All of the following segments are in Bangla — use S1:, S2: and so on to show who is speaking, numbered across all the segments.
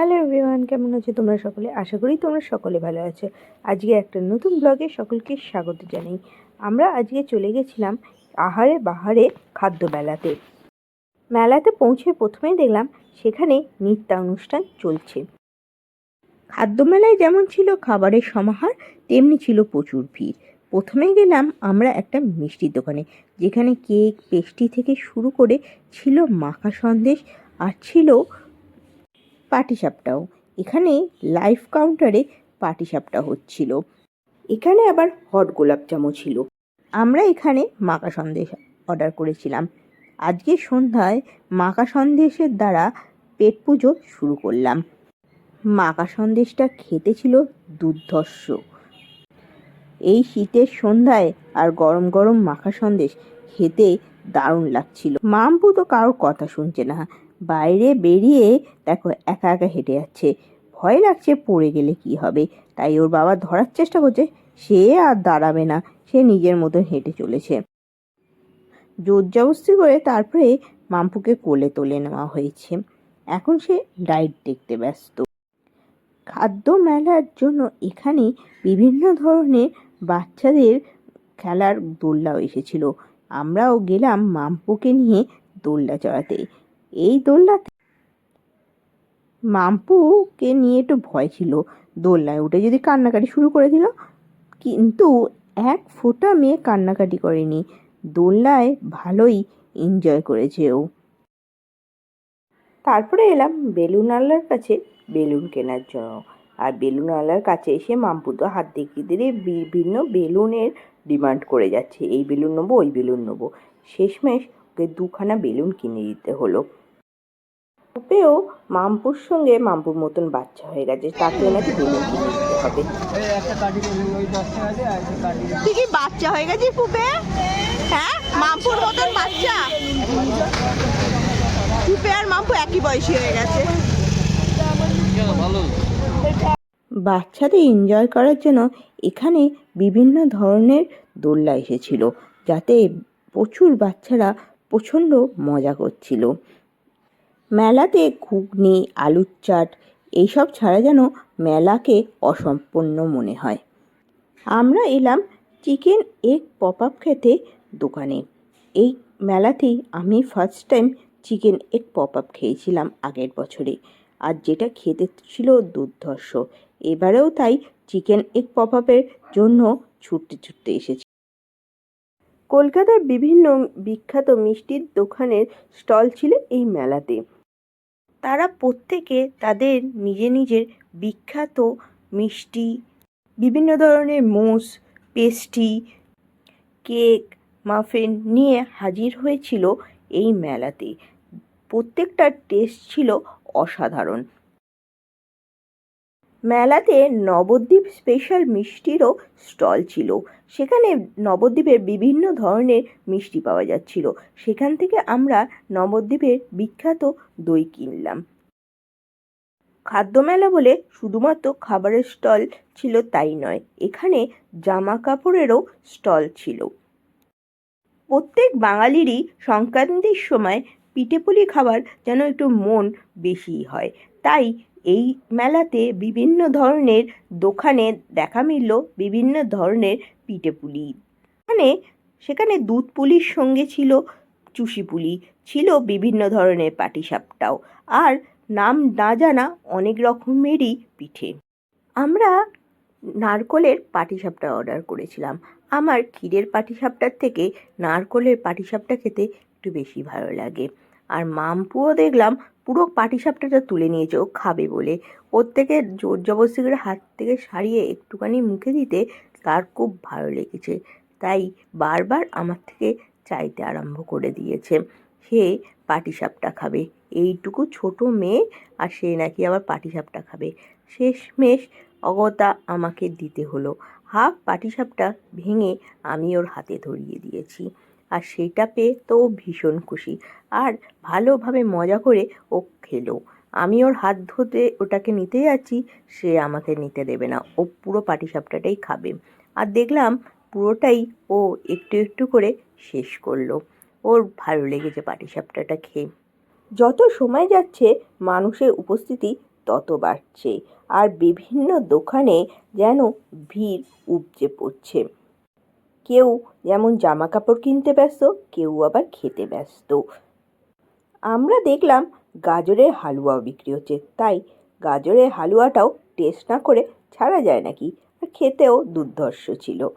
S1: হ্যালো এভরিওয়ান, কেমন আছো তোমরা সকলে? আশা করি তোমরা সকলে ভালো আছো। আজকে একটা নতুন ব্লগে সকলকে স্বাগত জানাই। আমরা আজকে চলে গেছিলাম আহারে বাহারে খাদ্য মেলাতে। মেলাতে পৌঁছে প্রথমেই দেখলাম সেখানে নৃত্যানুষ্ঠান চলছে। খাদ্য মেলায় যেমন ছিল খাবারের সমাহার, তেমনি ছিল প্রচুর ভিড়। প্রথমে গেলাম আমরা একটা মিষ্টির দোকানে, যেখানে কেক, পেস্ট্রি থেকে শুরু করে ছিল মাখা সন্দেশ আর ছিল পাটিসাপটাও। এখানে লাইফ কাউন্টারে পাটিসাপটা হচ্ছিল। এখানে আবার হট গোলাপ জামও ছিল। আমরা এখানে মাকা সন্দেশ অর্ডার করেছিলাম। আজকে সন্ধ্যায় মাকা সন্দেশের দ্বারা পেট পুজো শুরু করলাম। মাকা সন্দেশটা খেতে ছিল দুর্ধর্ষ। এই শীতের সন্ধ্যায় আর গরম গরম মাখা সন্দেশ খেতে দারুণ লাগছিল। মাম্পু তো কারোর কথা শুনছে না। বাইরে বেরিয়ে দেখো একা একা হেঁটে যাচ্ছে। ভয় লাগছে পড়ে গেলে কি হবে? তাই ওর বাবা ধরার চেষ্টা করছে। সে আর দাঁড়াবে না। সে নিজের মতন হেঁটে চলেছে। জোর জবস্তি করে তারপরে মাম্পুকে কোলে তুলে নেওয়া হয়েছে। এখন সে ডায়েট দেখতে ব্যস্ত। খাদ্য মেলার জন্য এখানে বিভিন্ন ধরনের বাচ্চাদের খেলার দোলনাও এসেছিল। আমরাও গেলাম মাম্পুকে নিয়ে দোলনা চড়াতে। এই দোলনাতে? মাম্পুকে নিয়ে একটু ভয় ছিল। দোলনায় উঠে যদি কান্নাকাটি শুরু করে দিল, কিন্তু এক ফোঁটা মেয়ে কান্নাকাটি করেনি। দোলনায় ভালোই এনজয় করেছে ও। তারপরে এলাম বেলুনওয়ালার কাছে বেলুন কেনার জন্য। আর বেলুনওয়ালার কাছে এসে মাম্পু তো হাত দেখিয়ে দিয়ে বিভিন্ন বেলুনের ডিমান্ড করে যাচ্ছে। এই বেলুন নেব, ওই বেলুন নেব। শেষমেশ ওকে দুখানা বেলুন কিনে দিতে হলো। ওপেও মাম্পুর সঙ্গে মাম্পুর মতন বাচ্চা হয়ে গেছে। তাকে নাকি বেলুন কিনে দিতে হবে। তুই কি বাচ্চা হয়ে গেছিস পুপে হ্যাঁ? মাম্পুর মতন বাচ্চা। পুপে আর মাম্পু একই বয়সী হয়ে গেছে। বাচ্চাদের এনজয় করার জন্য এখানে বিভিন্ন ধরনের দোলনা এসেছিল যাতে প্রচুর বাচ্চারা প্রচণ্ড মজা করছিল। মেলাতে ঘুগনি, আলুর চাট এইসব ছাড়া যেন মেলাকে অসম্পূর্ণ মনে হয়। আমরা এলাম চিকেন এগ পপ আপ খেতে দোকানে। এই মেলাতেই আমি first time chicken egg pop up খেয়েছিলাম আগের বছরে। আর যেটা খেতে ছিল দুর্ধর্ষ। এবারেও তাই চিকেন এগ পপ আপের জন্য ছুটতে ছুটতে এসেছি। কলকাতার বিভিন্ন বিখ্যাত মিষ্টির দোকানের স্টল ছিল এই মেলাতে। তারা প্রত্যেকে তাদের নিজে নিজের বিখ্যাত মিষ্টি, বিভিন্ন ধরনের মোষ পেস্ট্রি কেক, মাফিন নিয়ে হাজির হয়েছিল এই মেলাতে। প্রত্যেকটার টেস্ট ছিল অসাধারণ। মেলাতে নবদ্বীপ স্পেশাল মিষ্টিরও স্টল ছিল। সেখানে নবদ্বীপের বিভিন্ন ধরনের মিষ্টি পাওয়া যাচ্ছিল। সেখান থেকে আমরা নবদ্বীপের বিখ্যাত দই কিনলাম। খাদ্য মেলা বলে শুধুমাত্র খাবারের স্টল ছিল তাই নয়, এখানে জামা কাপড়েরও স্টল ছিল। প্রত্যেক বাঙালিরই সংক্রান্তির সময় পিঠেপুলি খাবার যেন একটু মন বেশি হয়। তাই এই মেলাতে বিভিন্ন ধরনের দোকানে দেখা মিলল বিভিন্ন ধরনের পিঠেপুলি মানে সেখানে দুধ পুলির সঙ্গে ছিল চুষি পুলি, ছিল বিভিন্ন ধরনের পাটিসাপটাও, আর নাম না জানা অনেক রকমেরই পিঠে। আমরা নারকলের পাটিসাপটা অর্ডার করেছিলাম। আমার ক্ষীরের পাটিসাপটার থেকে নারকলের পাটিসাপটা খেতে একটু বেশি ভালো লাগে। আর মামপুও দেখলাম পুরো পাটিসাপটাটা তুলে নিয়েছে, ও খাবে বলে। ওর থেকে জোর জবরদস্তি করে হাত থেকে সারিয়ে একটুখানি মুখে দিতে তার খুব ভালো লেগেছে। তাই বারবার আমার থেকে চাইতে আরম্ভ করে দিয়েছে। সে পাটিসাপটা খাবে। এইটুকু ছোট মেয়ে আর সে নাকি আবার পাটিসাপটা খাবে। শেষমেশ অগতা আমাকে দিতে হলো। হাফ পাটিসাপটা ভেঙে আমি ওর হাতে ধরিয়ে দিয়েছি। আর সেটা পেয়ে তো ও ভীষণ খুশি। আর ভালোভাবে মজা করে ও খেলো। আমি ওর হাত ধুতে ওটাকে নিতে যাচ্ছি, সে আমাকে নিতে দেবে না। ও পুরো পাটিসাপটাটাই খাবে। আর দেখলাম পুরোটাই ও একটু একটু করে শেষ করল। ওর ভালো লেগেছে পাটিসাপটাটা খেয়ে। যত সময় যাচ্ছে, মানুষের উপস্থিতি তত বাড়ছে। আর বিভিন্ন দোকানে যেন ভিড় উপচে পড়ছে। কেউ যেমন জামা কাপড় কিনতে ব্যস্ত, কেউ আবার খেতে ব্যস্ত। আমরা দেখলাম গাজরের হালুয়াও বিক্রি হচ্ছে। তাই গাজরের হালুয়াটাও টেস্ট না করে ছাড়া যায় নাকি? আর খেতেও দুর্ধর্ষ ছিল।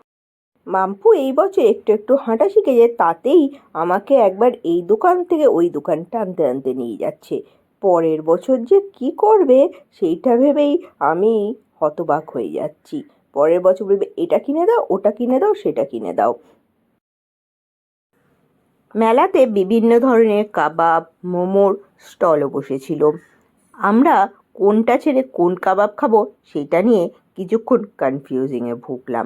S1: মাম্পু এই বছর একটু একটু হাঁটা শিখে শিখেছে তাতেই আমাকে একবার এই দোকান থেকে ওই দোকান টানতে টানতে নিয়ে যাচ্ছে। পরের বছর যে কি করবে, সেইটা ভেবেই আমি হতবাক হয়ে যাচ্ছি। পরের বছর বলবে, এটা কিনে দাও, ওটা কিনে দাও, সেটা কিনে দাও। মেলাতে বিভিন্ন ধরনের কাবাব, মোমোর স্টলও বসেছিল। আমরা কোনটা ছেড়ে কোন কাবাব খাব সেটা নিয়ে কিছুক্ষণ কনফিউজিংয়ে ভুগলাম।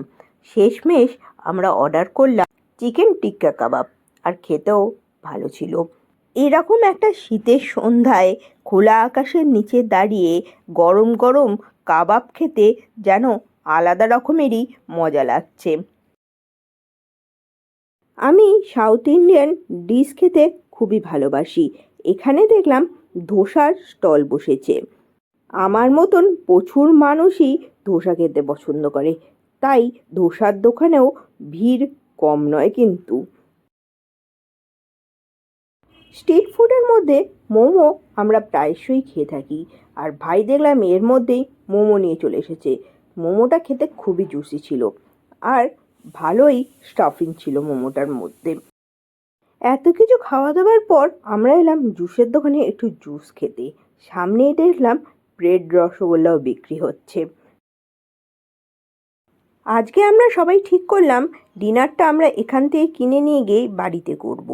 S1: শেষমেশ আমরা অর্ডার করলাম চিকেন টিক্কা কাবাব আর খেতেও ভালো ছিল। এরকম একটা শীতের সন্ধ্যায় খোলা আকাশের নিচে দাঁড়িয়ে গরম গরম কাবাব খেতে যেন আলাদা রকমেরই মজা লাগছে। আমি সাউথ ইন্ডিয়ান ডিশ খেতে খুবই ভালোবাসি। এখানে দেখলাম ধোসার স্টল বসেছে। আমার মতন প্রচুর মানুষই ধোসা খেতে পছন্দ করে। তাই ধোসার দোকানেও ভিড় কম নয় কিন্তু। স্ট্রিট ফুডের মধ্যে মোমো আমরা প্রায়শই খেয়ে থাকি। আর ভাই দেখলাম এর মধ্যেই মোমো নিয়ে চলে এসেছে। মোমোটা খেতে খুবই জুসি ছিল। আর ভালোই স্টাফিং ছিল মোমোটার মধ্যে। এত কিছু খাওয়া দাওয়ার পর আমরা এলাম জুসের দোকানে একটু জুস খেতে। সামনেই দেখলাম ব্রেড রসগোল্লাও বিক্রি হচ্ছে। আজকে আমরা সবাই ঠিক করলাম ডিনারটা আমরা এখান থেকে কিনে নিয়ে গিয়ে বাড়িতে করব।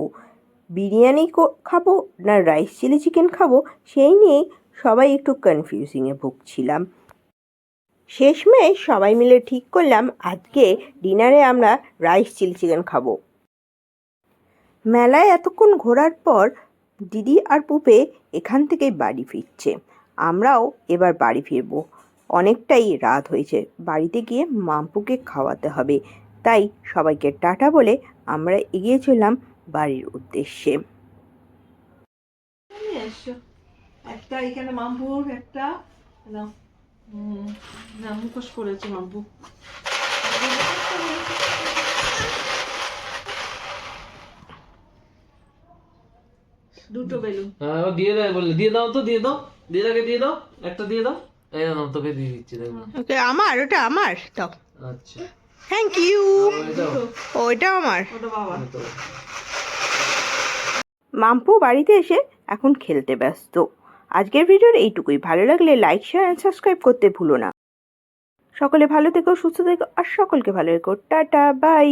S1: বিরিয়ানি খাব না রাইস চিলি চিকেন খাব সেই নিয়ে সবাই একটু কনফিউজিংয়ে ভুগছিলাম। শেষমেশ সবাই মিলে ঠিক করলাম, আজকে ডিনারে আমরা রাইস চিলি চিকেন খাব। মেলায় এতক্ষণ ঘোরার পর দিদি আর পুপে এখান থেকে বাড়ি ফিরছে। আমরাও এবার বাড়ি ফিরবো। অনেকটাই রাত হয়েছে, বাড়িতে গিয়ে মাম্পুকে খাওয়াতে হবে। তাই সবাইকে টাটা বলে আমরা এগিয়ে চললাম বাড়ির উদ্দেশ্যে।
S2: একটা এখানে মাম্পুর, একটা না মুখোশ করেছে মাম্পু দুটো বেলুন
S3: হ্যাঁ ও দিয়ে দেয় বললে দিয়ে দাও তো দিয়ে দাও দিদাকে দিয়ে দাও একটা দিয়ে দাও? এই নাও তোকে দিয়ে দিচ্ছি দেখো।
S1: ওকে আমার ওটা আমার দাও।
S3: আচ্ছা।
S1: থ্যাংক ইউ ওইটা আমার।
S2: ওটা বাবা
S1: মাম্পু বাড়িতে এসে এখন খেলতে ব্যস্ত। আজকের ভিডিওর এইটুকুই। ভালো লাগলে লাইক শেয়ার অ্যান্ড সাবস্ক্রাইব করতে ভুলো না। সকলে ভালো থেকো, সুস্থ থেকো, আর সকলকে ভালো রেখো। Tata bye